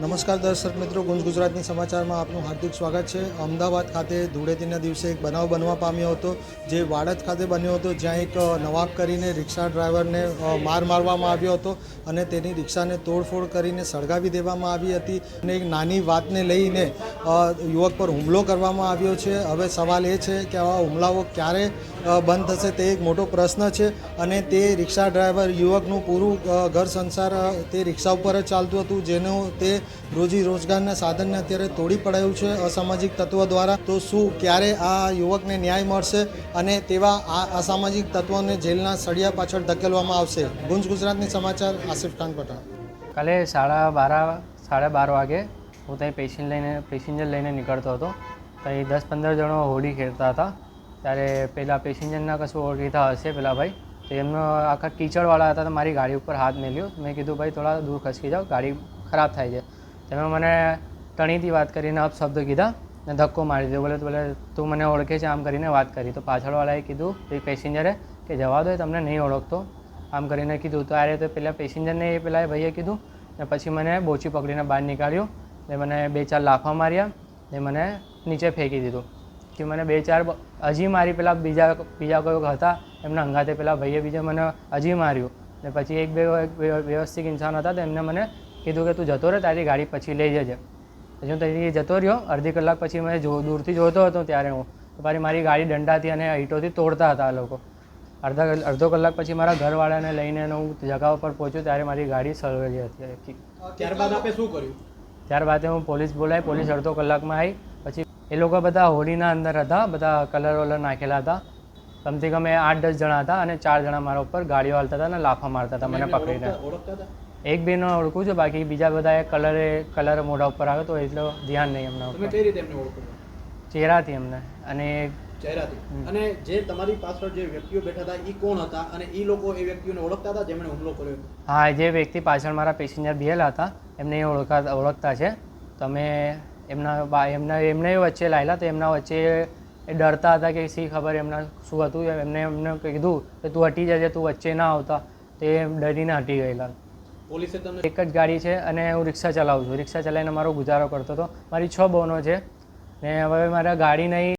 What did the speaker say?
નમસ્કાર દર્શક મિત્રો, ગુંજ ગુજરાતની સમાચારમાં આપનું હાર્દિક સ્વાગત છે. અમદાવાદ ખાતે ધૂળેટીના દિવસે એક બનાવ બનવા પામ્યો હતો. જે વાડદ ખાતે બન્યો હતો, જ્યાં એક નવાબ કરીને રિક્ષા ડ્રાઈવરને માર મારવામાં આવ્યો હતો અને તેની રિક્ષાને તોડફોડ કરીને સળગાવી દેવામાં આવી હતી. અને એક નાની વાતને લઈને યુવક પર હુમલો કરવામાં આવ્યો છે. હવે સવાલ એ છે કે આવા હુમલાઓ ક્યારે બંધ થશે તે એક મોટો પ્રશ્ન છે અને તે રિક્ષા ડ્રાઈવર યુવકનું પૂરું ઘર સંસાર તે રિક્ષા ઉપર જ ચાલતું હતું, જેનો તે રોજી રોજગારના સાધનને અત્યારે તોડી પડાયું છે અસામાજિક તત્વો દ્વારા. તો શું ક્યારે આ યુવકને ન્યાય મળશે અને તેવા આ અસામાજિક તત્વોને જેલના સળિયા પાછળ ધકેલવામાં આવશે? ગુંજ ગુજરાતની સમાચાર, આસિફ ખાન પઠાણ. કાલે સાડા બારા, સાડા બાર વાગે હું ત્યાં પેશન્ટ લઈને પેસેન્જર લઈને નીકળતો હતો. ત્યાં દસ પંદર જણો હોડી ખેડતા હતા. ત્યારે પેલા પેસેન્જરના કશું ઓળખીતા હશે પેલા ભાઈ. તો એમનો આખા કીચડવાળા હતા તો મારી ગાડી ઉપર હાથ મેલ્યો. મેં કીધું, ભાઈ, થોડા દૂર ખસકી જાઓ. ગાડી ખરાબ થાય છે. તમે મને ટણીથી વાત કરીને અપશબ્દો કીધા ને ધક્કો મારી દીધો. બોલે બોલે, તું મને ઓળખે છે આમ કરીને વાત કરી. તો પાછળવાળાએ કીધું, એ પેસેન્જરે? કે જવા દો, તમને નહીં ઓળખતો. આમ કરીને કીધું, તો આ રીતે પેલા પેસેન્જરને એ પેલા ભાઈએ કીધું ને પછી મને બોચી પકડીને બહાર નીકાળ્યો ને મને બે ચાર લાફા માર્યા ને મને નીચે ફેંકી દીધું. કે મને બે ચાર હજી મારી પેલા બીજા બીજા કોઈક હતા એમના અંગાતે પેલા ભાઈએ બીજા મને હજી માર્યું ને પછી એક બે વ્યવસ્થિત ઇન્સાન હતા તો એમને મને કીધું કે તું જતો રહે તારી ગાડી પછી લઈ જજે. પછી હું ત્યાંથી જતો રહ્યો અડધી કલાક પછી મેં જો દૂરથી જોતો હતો ત્યારે હું. તો પાછી મારી ગાડી દંડાથી અને ઈંટોથી તોડતા હતા આ લોકો. અડધા અડધો કલાક પછી મારા ઘરવાળાને લઈને હું જગા ઉપર પહોંચ્યો ત્યારે મારી ગાડી સળગેલી હતી આખી. ત્યારબાદ આપે શું કર્યું? ત્યારબાદ હું પોલીસ બોલાવી પોલીસ અડધો કલાકમાં આવી પછી એ લોકો બધા હોળીના અંદર હતા બધા કલર વલર નાખેલા હતા. કમથી કમ એ આઠ દસ જણા હતા અને ચાર જણા મારા ઉપર ગાડીઓ હાલતા હતા અને લાફા મારતા હતા મને પકડીને. ઓળખતા- ઓળખતા હતા? એક બેનો ઓળખું છું બાકી બીજા બધા કલરે કલર મોઢા ઉપર આવે તો એટલો ધ્યાન નહીં એમના તમે કઈ રીતે એમને ઓળખો? ચહેરાથી એમને. અને ચહેરાથી. અને જે તમારી પાછળ જે વ્યક્તિઓ બેઠા હતા એ કોણ હતા? અને એ લોકો એ વ્યક્તિઓને ઓળખતા હતા જેમણે હુમલો કર્યો હા જે વ્યક્તિ પાછળ મારા પેસેન્જર બેહેલા હતા એમને એ ઓળખા ઓળખતા છે. તમે એમના એમના એમને વચ્ચે લાયેલા તો એમના વચ્ચે એ ડરતા હતા કે શી ખબર એમના શું હતું. એમને એમને કીધું કે તું હટી જજે તું વચ્ચે ના આવતા. તે ડરીને હટી ગયેલા. પોલીસે તમને એક જ ગાડી છે અને હું રિક્ષા ચલાવું છું. રિક્ષા ચલાવીને મારો ગુજારો કરતો હતો. મારી છ બહેનો છે ને હવે મારા ગાડી નહીં